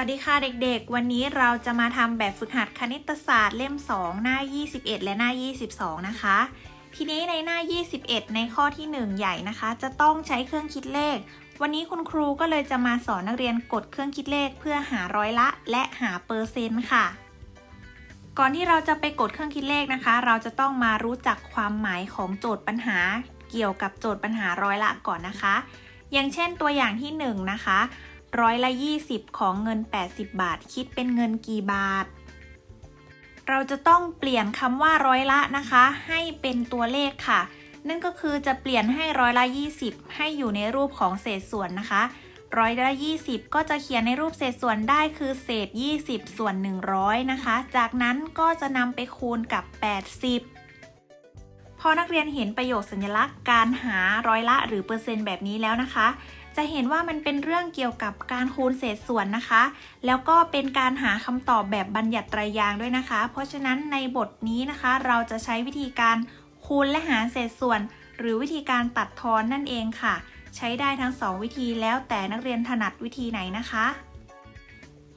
วัสดีค่ะเด็กๆ วันนี้เราจะมาทำแบบฝึกหัดคณิตศาสตร์เล่ม 2 หน้า 21 และหน้า 22 นะคะ ทีนี้ในหน้า 21 ในข้อที่ 1 ใหญ่นะคะ จะต้องใช้เครื่องคิดเลข วันนี้คุณครูก็เลยจะมาสอนนักเรียนกดเครื่องคิดเลขเพื่อหาร้อยละ และหาเปอร์เซ็นต์ค่ะ ก่อนที่เราจะไปกดเครื่องคิดเลขนะคะ เราจะต้องมารู้จักความหมายของโจทย์ปัญหา เกี่ยวกับโจทย์ปัญหาร้อยละก่อนนะคะ อย่างเช่นตัวอย่างที่ 1 นะคะ ร้อยละ 20 ของเงิน 80 บาท คิดเป็นเงินกี่บาท เราจะต้องเปลี่ยนคำว่าร้อยละนะคะ ให้เป็นตัวเลขค่ะ นั่นก็คือจะเปลี่ยนให้ร้อยละ 20 ให้อยู่ในรูปของเศษส่วนนะคะร้อยละ20 ก็จะเขียนในรูปเศษส่วนได้คือเศษ 20 ส่วน 100 นะคะ จากนั้นก็จะนำไปคูณกับ 80 อนักเรียนเห็นประโยคสัญลักษณ์การหาร้อยละหรือเปอร์เซ็นต์แบบนี้แล้วนะคะ จะเห็นว่ามันเป็นเรื่องเกี่ยวกับการคูณเศษส่วนนะคะ แล้วก็เป็นการหาคำตอบแบบบัญญัติไตรยางด้วยนะคะ เพราะฉะนั้นในบทนี้นะคะ เราจะใช้วิธีการคูณและหารเศษส่วน หรือวิธีการตัดทอนนั่นเองค่ะ ใช้ได้ทั้ง 2 วิธีแล้วแต่นักเรียนถนัดวิธีไหนนะคะ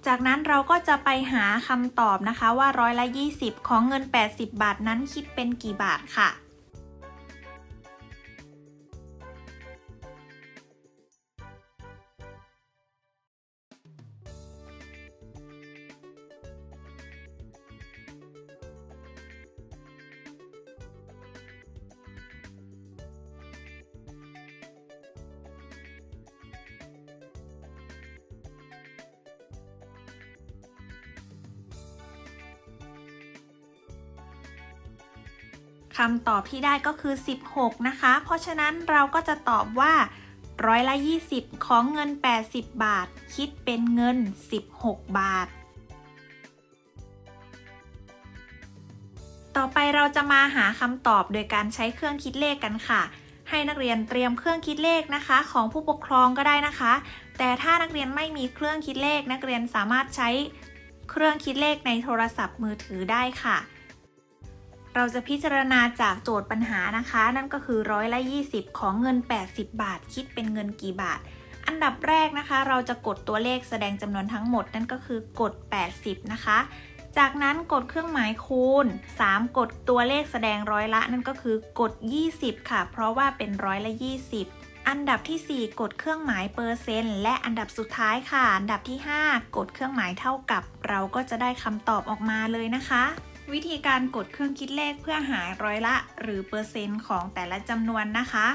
จากนั้นเราก็จะไปหาคำตอบนะคะว่าร้อยละ 20 ของเงิน 80 บาทนั้นคิดเป็นกี่บาทค่ะ คำตอบที่ได้ก็คือ 16 นะคะ เพราะฉะนั้นเราก็จะตอบว่าร้อยละ 20 ของเงิน 80 บาท คิดเป็นเงิน 16 บาท ต่อไปเราจะมาหาคำตอบโดยการใช้เครื่องคิดเลขกันค่ะ ให้นักเรียนเตรียมเครื่องคิดเลขนะคะ ของผู้ปกครองก็ได้นะคะ แต่ถ้านักเรียนไม่มีเครื่องคิดเลข นักเรียนสามารถใช้เครื่องคิดเลขในโทรศัพท์มือถือได้ค่ะ เราจะพิจารณาจากโจทย์ปัญหานะคะ นั่นก็คือร้อยละ20 ของเงิน 80 บาท คิดเป็นเงินกี่บาท อันดับแรกนะคะ เราจะกดตัวเลขแสดงจำนวนทั้งหมด นั่นก็คือกด 80 นะคะ จากนั้นกดเครื่องหมายคูณ 3 กดตัวเลขแสดงร้อยละ นั่นก็คือกด 20 ค่ะ เพราะว่าเป็นร้อยละ 20อันดับที่ 4 กดเครื่องหมายเปอร์เซ็นต์และอันดับสุดท้ายค่ะ อันดับที่ 5 กดเครื่องหมายเท่ากับ เราก็จะได้คำตอบออกมาเลยนะคะ วิธีการกดเครื่องคิดเลขเพื่อหาร้อยละ หรือเปอร์เซ็นต์ของแต่ละจำนวนนะคะ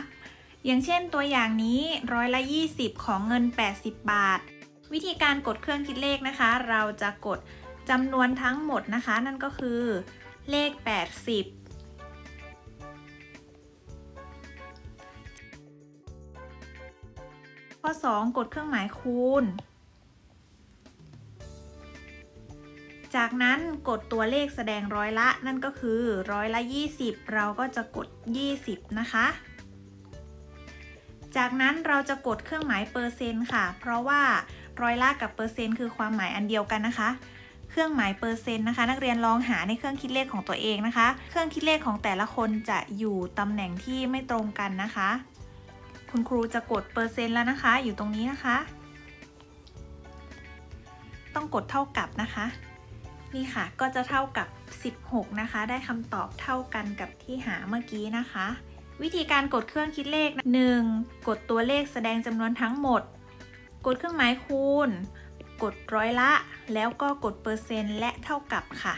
อย่างเช่นตัวอย่างนี้ร้อยละ 20 ของเงิน 80 บาท วิธีการกดเครื่องคิดเลขนะคะ เราจะกดจำนวนทั้งหมดนะคะ นั่นก็คือเลข 80ข้อ 2 กดเครื่องหมายคูณ จากนั้นกดตัวเลขแสดงร้อยละ นั่นก็คือร้อยละ 20 เราก็จะกด 20 นะคะ จากนั้นเราจะกดเครื่องหมายเปอร์เซ็นต์ค่ะ เพราะว่าร้อยละกับเปอร์เซ็นต์คือความหมายอันเดียวกันนะคะเครื่องหมายเปอร์เซ็นต์นะคะ นักเรียนลองหาในเครื่องคิดเลขของตัวเองนะคะ เครื่องคิดเลขของแต่ละคนจะอยู่ตำแหน่งที่ไม่ตรงกันนะคะ คุณครูจะกดเปอร์เซ็นต์แล้วนะคะ อยู่ตรงนี้นะคะ ต้องกดเท่ากับนะคะ นี่ค่ะก็จะเท่ากับ 16 นะคะ ได้คำตอบเท่ากันกับที่หาเมื่อกี้นะคะ วิธีการกดเครื่องคิดเลข 1. กดตัวเลขแสดงจำนวนทั้งหมด กดเครื่องหมายคูณ กดร้อยละ แล้วก็กดเปอร์เซ็นต์และเท่ากับค่ะ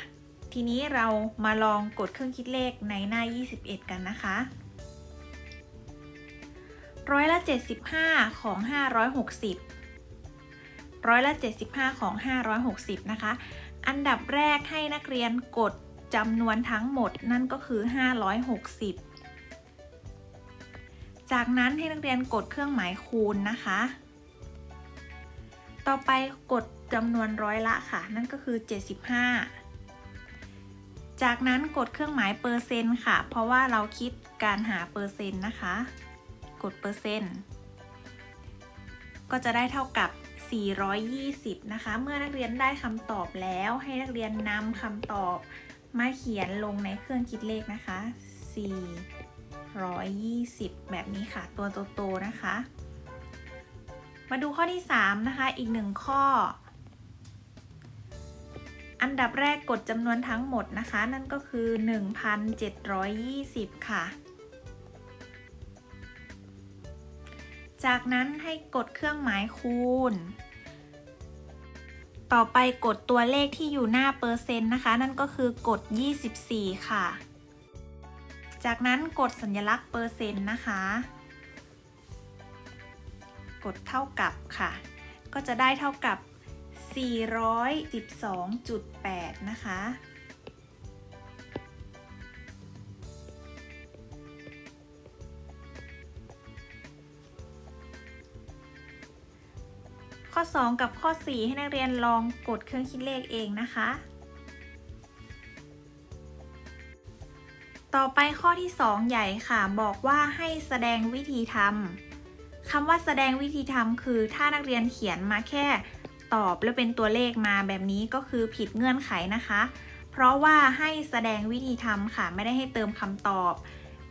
ทีนี้เรามาลองกดเครื่องคิดเลขในหน้า 21 กันนะคะร้อยละ 75 ของ 560ร้อยละ 75 ของ 560 นะคะ อันดับแรกให้นักเรียนกดจำนวนทั้งหมดนั่นก็คือ 560 จากนั้นให้นักเรียนกดเครื่องหมายคูณนะคะ ต่อไปกดจำนวนร้อยละค่ะ นั่นก็คือ 75 จากนั้นกดเครื่องหมายเปอร์เซ็นต์ค่ะ เพราะว่าเราคิดการหาเปอร์เซ็นต์นะคะ กดเปอร์เซ็นต์ก็จะได้เท่ากับ 420 นะคะ เมื่อนักเรียนได้คำตอบแล้วให้นักเรียนนำคำตอบมาเขียนลงในเครื่องคิดเลขนะคะ 420 แบบนี้ค่ะ ตัวโตๆนะคะ มาดูข้อที่ 3 นะคะ อีกหนึ่งข้อ อันดับแรกกดจำนวนทั้งหมดนะคะ นั่นก็คือ 1,720 ค่ะ จากนั้นให้กดเครื่องหมายคูณ ต่อไปกดตัวเลขที่อยู่หน้าเปอร์เซ็นต์นะคะ นั่นก็คือกด 24 ค่ะ จากนั้นกดสัญลักษณ์เปอร์เซ็นต์นะคะ กดเท่ากับค่ะ ก็จะได้เท่ากับ 412.8 นะคะ ข้อ 2 กับข้อ 4 ให้นักเรียนลองกดเครื่องคิดเลขเองนะคะ ต่อไปข้อที่ 2 ใหญ่ค่ะ บอกว่าให้แสดงวิธีทำคำว่าแสดงวิธีทำคือ ถ้านักเรียนเขียนมาแค่ตอบแล้วเป็นตัวเลขมาแบบนี้ก็คือผิดเงื่อนไขนะคะ เพราะว่าให้แสดงวิธีทำค่ะ ไม่ได้ให้เติมคำตอบ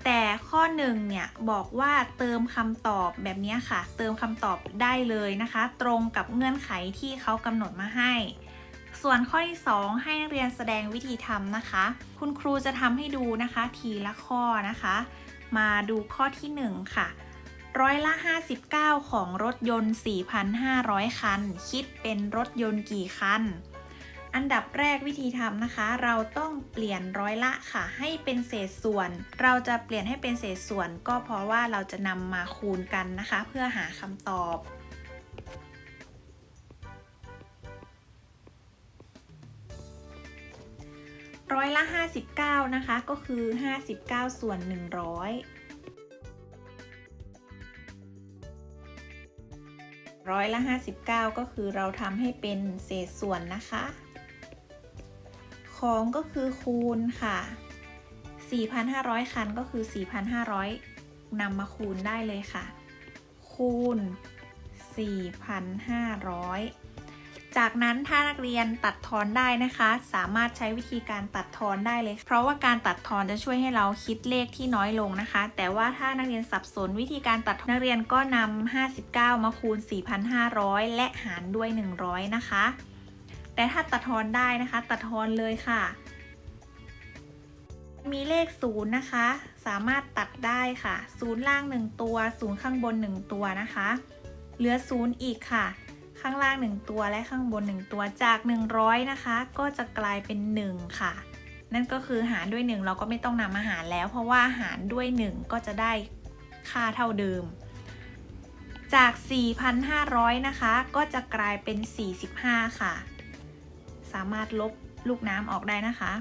แต่ข้อหนึ่งเนี่ยบอกว่าเติมคำตอบแบบนี้ค่ะ เติมคำตอบได้เลยนะคะ ตรงกับเงื่อนไขที่เขากำหนดมาให้ ส่วนข้อที่ 2 ให้นักเรียนแสดงวิธีทำนะคะ คุณครูจะทำให้ดูนะคะ ทีละข้อนะคะ มาดูข้อที่ 1 ค่ะร้อยละ 59 ของรถยนต์ 4,500 คัน คิดเป็นรถยนต์กี่คัน อันดับแรกวิธีทำนะคะ เราต้องเปลี่ยนร้อยละค่ะ ให้เป็นเศษส่วน เราจะเปลี่ยนให้เป็นเศษส่วน ก็เพราะว่าเราจะนำมาคูณกันนะคะ เพื่อหาคำตอบร้อยละ 59 นะคะ ก็คือ 59 ส่วน 100 ร้อยละ 59 ก็คือเราทำให้เป็นเศษส่วนนะคะ ของก็คือคูณค่ะ 4,500 คันก็คือ 4,500นำมาคูณได้เลยค่ะ คูณ 4,500 จากนั้นถ้านักเรียนตัดทอนได้นะคะ สามารถใช้วิธีการตัดทอนได้เลย เพราะว่าการตัดทอนจะช่วยให้เราคิดเลขที่น้อยลงนะคะ แต่ว่าถ้านักเรียนสับสนวิธีการตัดนักเรียนก็นำ59 มาคูณ 4,500 และหารด้วย 100 นะคะ แต่ถ้าตัดทอนได้นะคะ ตัดทอนเลยค่ะ มีเลขศูนย์นะคะ สามารถตัดได้ค่ะศูนย์ล่าง 1 ตัวศูนย์ข้างบน 1 ตัวนะคะ เหลือศูนย์อีกค่ะ ข้างล่าง 1 ตัวและข้างบน 1 ตัวจาก 100 นะคะ ก็จะกลายเป็น 1 ค่ะ นั่นก็คือหารด้วย 1 เราก็ไม่ต้องนำมาหารแล้ว เพราะว่าหารด้วย 1 ก็จะได้ค่าเท่าเดิมจาก 4,500 นะคะ ก็จะกลายเป็น 45 ค่ะ สามารถลบลูกน้ำออกได้นะคะ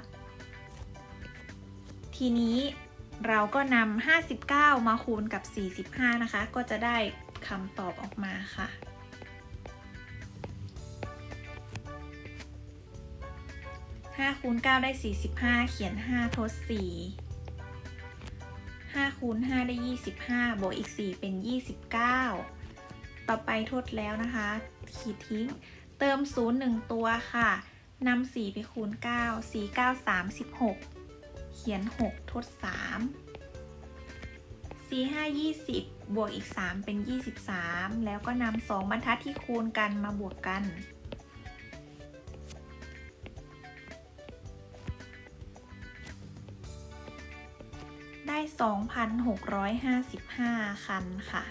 ทีนี้เราก็นำ59 มาคูณกับ 45 นะคะ ก็จะได้คำตอบออกมาค่ะ5คูณ9ได้45เขียน5ทด4 5คูณ5ได้25บวกอีก4เป็น29ต่อไปทดแล้วนะคะ ขีดทิ้ง เติม0 1ตัวค่ะ นำ4ไปคูณ 9 4 9 3 16 เขียน 6 ทด 3 4 5 20 บวกอีก 3 เป็น 23 แล้วก็นำ2บรรทัดที่คูณกันมาบวกกัน ได้ 2,655 คันค่ะ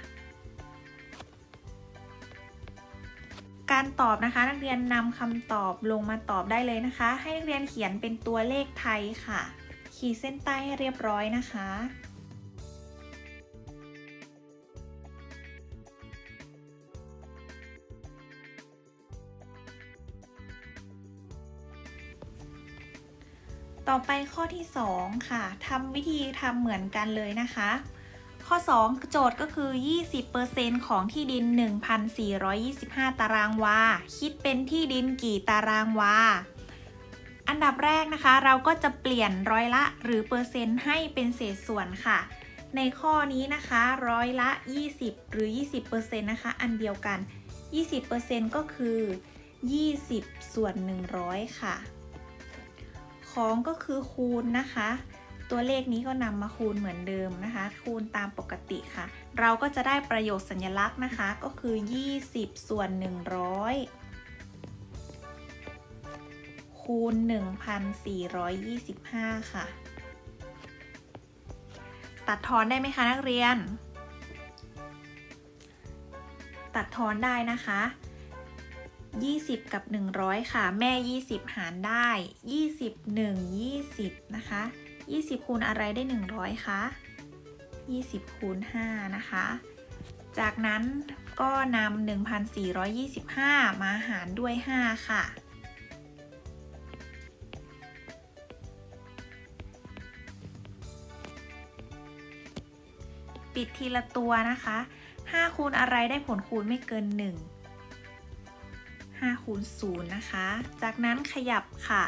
การตอบนะคะ นักเรียนนำคำตอบลงมาตอบได้เลยนะคะ ให้นักเรียนเขียนเป็นตัวเลขไทยค่ะ ขีดเส้นใต้ให้เรียบร้อยนะคะต่อไปข้อที่ 2 ค่ะทำวิธีทำเหมือนกันเลยนะคะ ข้อ 2 โจทย์ก็คือ 20%ของที่ดิน 1,425 ตารางวา คิดเป็นที่ดินกี่ตารางวา อันดับแรกนะคะ เราก็จะเปลี่ยนร้อยละหรือเปอร์เซ็นต์ให้เป็นเศษส่วนค่ะ ในข้อนี้นะคะร้อยละ 20 หรือ 20%นะคะ อันเดียวกัน 20%ก็คือ 20 ส่วน 100 ค่ะ ของก็คือคูณนะคะ ตัวเลขนี้ก็นำมาคูณเหมือนเดิมนะคะ คูณตามปกติค่ะ เราก็จะได้ประโยคสัญลักษณ์นะคะ ก็คือ 20 ส่วน 100 คูณ 1,425 ค่ะ ตัดทอนได้ไหมคะนักเรียน ตัดทอนได้นะคะ20 กับ 100 ค่ะ แม่ 20 หารได้ 21 20 นะคะ 20 คูณอะไรได้ 100 คะ 20 คูณ 5 นะคะ จากนั้นก็นำ1,425 มาหารด้วย 5 ค่ะ ปิดทีละตัวนะคะ 5 คูณอะไรได้ผลคูณไม่เกิน 1 5คูณ0นะคะ จากนั้นขยับค่ะ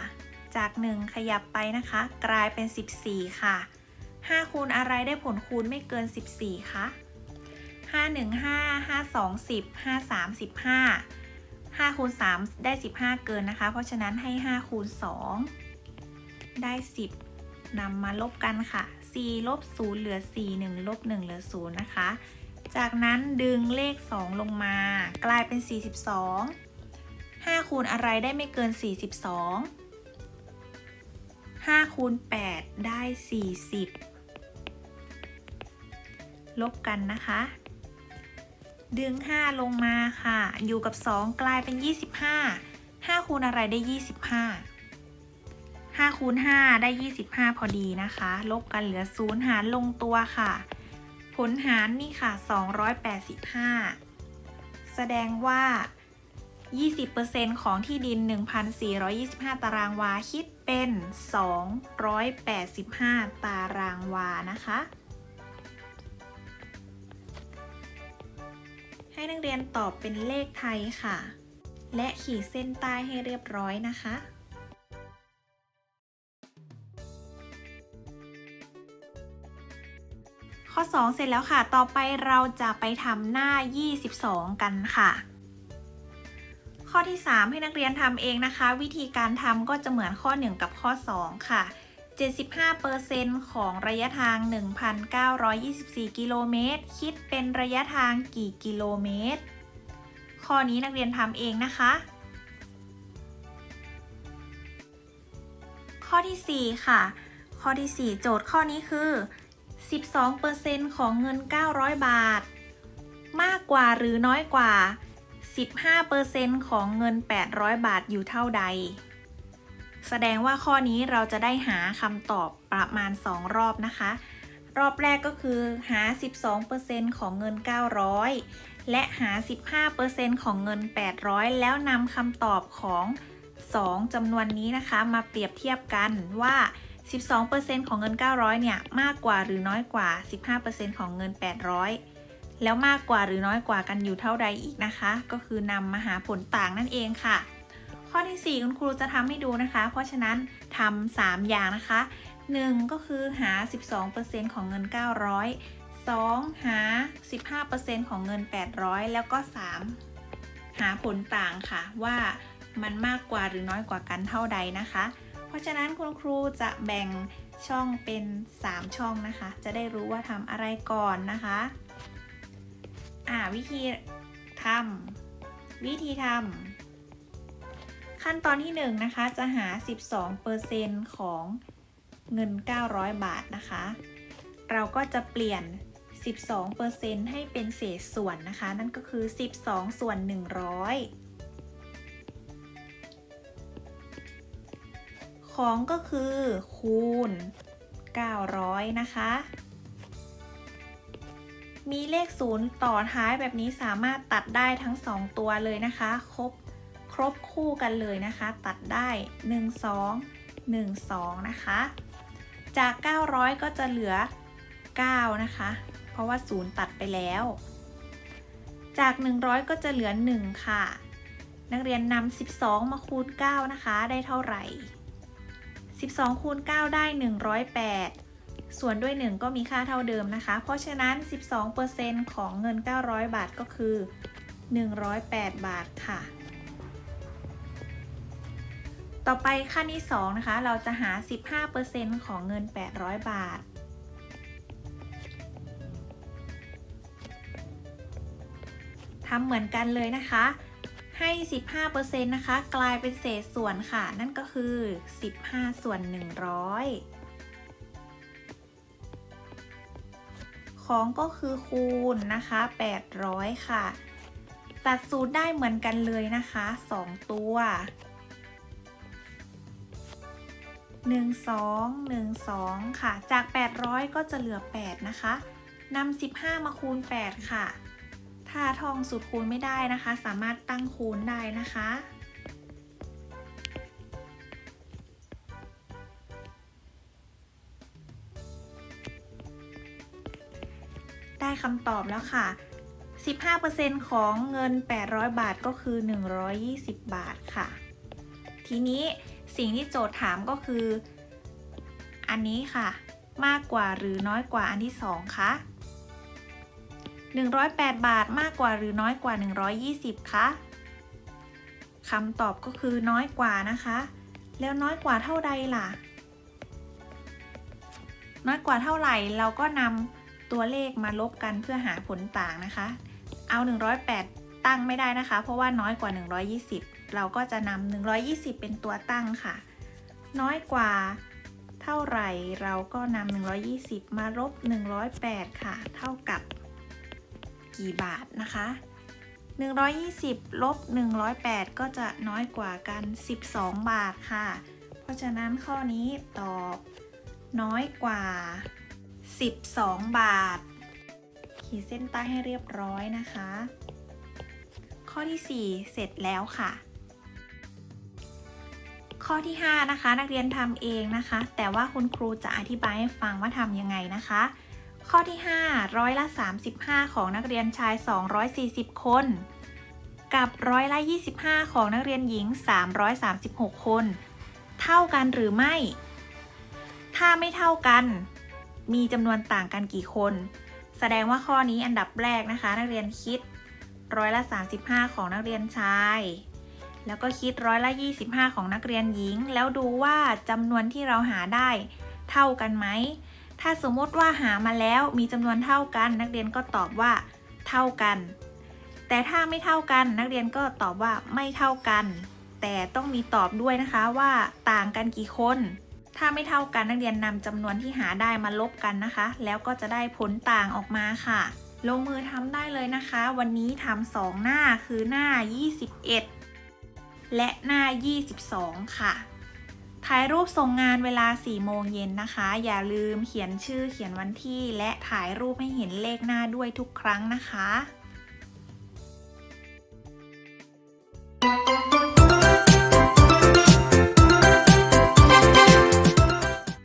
จาก 1 ขยับไปนะคะ กลายเป็น 14 ค่ะ 5 คูณอะไรได้ผลคูณไม่เกิน 14คะ5 1 5 5 2 10 5 3 15 5คูณ3ได้ 15 เกินนะคะ เพราะฉะนั้นให้ 5 คูณ 2 ได้ 10นำมาลบกันค่ะ 4 ลบ 0 เหลือ 4 1 ลบ 1 เหลือ 0 นะคะ จากนั้นดึงเลข 2 ลงมา กลายเป็น 42 5 คูณอะไรได้ไม่เกิน 42 5คูณ8ได้ 40 ลบกันนะคะ ดึง 5 ลงมาค่ะ อยู่กับ 2 กลายเป็น 25 5 คูณอะไรได้ 25 5คูณ5ได้ 25 พอดีนะคะ ลบกันเหลือ 0 หารลงตัวค่ะ ผลหารนี่ค่ะ 285 แสดงว่า 20%ของที่ดิน 1,425 ตารางวา คิดเป็น 285 ตารางวา นะคะ ให้นักเรียนตอบเป็นเลขไทยค่ะ และขีดเส้นใต้ให้เรียบร้อยนะคะข้อ 2 เสร็จแล้วค่ะ ต่อไปเราจะไปทำหน้า 22 กันค่ะ ข้อที่ 3 ให้นักเรียนทำเองนะคะ วิธีการทำก็จะเหมือนข้อ 1 กับข้อ 2 ค่ะ 75%ของระยะทาง 1,924 กิโลเมตร คิดเป็นระยะทางกี่กิโลเมตร ข้อนี้นักเรียนทำเองนะคะ ข้อที่ 4 ค่ะ ข้อที่ 4 โจทย์ข้อนี้คือ 12%ของเงิน 900 บาท มากกว่าหรือน้อยกว่า 15%ของเงิน 800 บาทอยู่เท่าใด แสดงว่าข้อนี้เราจะได้หาคำตอบประมาณ 2 รอบนะคะ รอบแรกก็คือหา 12%ของเงิน 900 และหา 15%ของเงิน 800 แล้วนำคำตอบของ 2จำนวนนี้นะคะมาเปรียบเทียบกันว่า 12%ของเงิน 900 เนี่ย มากกว่าหรือน้อยกว่า 15%ของเงิน 800 แล้วมากกว่าหรือน้อยกว่ากันอยู่เท่าใดอีกนะคะ ก็คือนำมาหาผลต่างนั่นเองค่ะ ข้อที่ 4 คุณครูจะทำให้ดูนะคะ เพราะฉะนั้นทำ3อย่างนะคะ 1 ก็คือหา 12%ของเงิน 900 2 หา 15%ของเงิน 800 แล้วก็ 3 หาผลต่างค่ะ ว่ามันมากกว่าหรือน้อยกว่ากันเท่าใดนะคะ เพราะฉะนั้นคุณครูจะแบ่งช่องเป็น 3 ช่องนะคะ จะได้รู้ว่าทำอะไรก่อนนะคะ อ่าวิธีทำวิธีทำขั้นตอนที่1นะคะ จะหา 12%ของเงิน 900 บาทนะคะ เราก็จะเปลี่ยน 12%ให้เป็นเศษส่วนนะคะ นั่นก็คือ 12 ส่วน 100ของก็คือคูณ 900 นะคะ มีเลข 0 ต่อท้ายแบบนี้สามารถตัดได้ทั้ง 2 ตัวเลยนะคะ ครบครบคู่กันเลยนะคะ ตัดได้ 1 2 1 2 นะคะ จาก 900 ก็จะเหลือ 9 นะคะ เพราะว่า 0 ตัดไปแล้ว จาก 100 ก็จะเหลือ 1 ค่ะ นักเรียนนำ12 มาคูณ 9 นะคะ ได้เท่าไหร่ 12คูณ9ได้ 108 ส่วนด้วย 1 ก็มีค่าเท่าเดิมนะคะ เพราะฉะนั้น 12%ของเงิน 900 บาทก็คือ 108 บาทค่ะ ต่อไปขั้นที่2นะคะ เราจะหา 15%ของเงิน 800 บาททำเหมือนกันเลยนะคะ ให้ 15%นะคะ กลายเป็นเศษส่วนค่ะ นั่นก็คือ 15 ส่วน 100 ของก็คือคูณนะคะ 800 ค่ะ ตัดสูตรได้เหมือนกันเลยนะคะ 2 ตัว 1 2 1 2 ค่ะ จาก 800 ก็จะเหลือ 8 นะคะนำ15 มาคูณ 8 ค่ะ ถ้าท่องสูตรคูณไม่ได้นะคะ สามารถตั้งคูณได้นะคะ คำตอบแล้วค่ะ 15%ของเงิน 800 บาทก็คือ 120 บาทค่ะ ทีนี้สิ่งที่โจทย์ถามก็คือ อันนี้ค่ะ มากกว่าหรือน้อยกว่าอันที่2คะ108 บาทมากกว่าหรือน้อยกว่า 120คะคำตอบก็คือน้อยกว่านะคะ แล้วน้อยกว่าเท่าใดล่ะ น้อยกว่าเท่าไหร่เราก็นำ ตัวเลขมาลบกันเพื่อหาผลต่างนะคะ เอา 108 ตั้งไม่ได้นะคะ เพราะว่าน้อยกว่า 120 เราก็จะนำ120 เป็นตัวตั้งค่ะ น้อยกว่าเท่าไหร่เราก็นำ120 มาลบ 108 ค่ะ เท่ากับกี่บาทนะคะ 120 ลบ 108 ก็จะน้อยกว่ากัน 12 บาทค่ะ เพราะฉะนั้นข้อนี้ตอบน้อยกว่า 12 บาท ขีดเส้นใต้ให้เรียบร้อยนะคะ ข้อที่ 4 เสร็จแล้วค่ะ ข้อที่ 5 นะคะ นักเรียนทำเองนะคะ แต่ว่าคุณครูจะอธิบายให้ฟังว่าทำยังไงนะคะ ข้อที่ 5 ร้อยละ 35 ของนักเรียนชาย 240 คน กับร้อยละ 25 ของนักเรียนหญิง 336 คน เท่ากันหรือไม่ ถ้าไม่เท่ากัน มีจำนวนต่างกันกี่คน แสดงว่าข้อนี้อันดับแรกนะคะ นักเรียนคิดร้อยละ 35 ของนักเรียนชาย แล้วก็คิดร้อยละ 25 ของนักเรียนหญิง แล้วดูว่าจำนวนที่เราหาได้เท่ากันไหม ถ้าสมมติว่าหามาแล้วมีจำนวนเท่ากัน นักเรียนก็ตอบว่าเท่ากัน แต่ถ้าไม่เท่ากันนักเรียนก็ตอบว่าไม่เท่ากัน แต่ต้องมีตอบด้วยนะคะว่าต่างกันกี่คน ถ้าไม่เท่ากันนักเรียนนำจำนวนที่หาได้มาลบกันนะคะ แล้วก็จะได้ผลต่างออกมาค่ะ ลงมือทำได้เลยนะคะ วันนี้ทำสองหน้าคือหน้า 21 และหน้า 22 ค่ะถ่ายรูปส่งงานเวลา 4 โมงเย็นนะคะ อย่าลืมเขียนชื่อเขียนวันที่ และถ่ายรูปให้เห็นเลขหน้าด้วยทุกครั้งนะคะ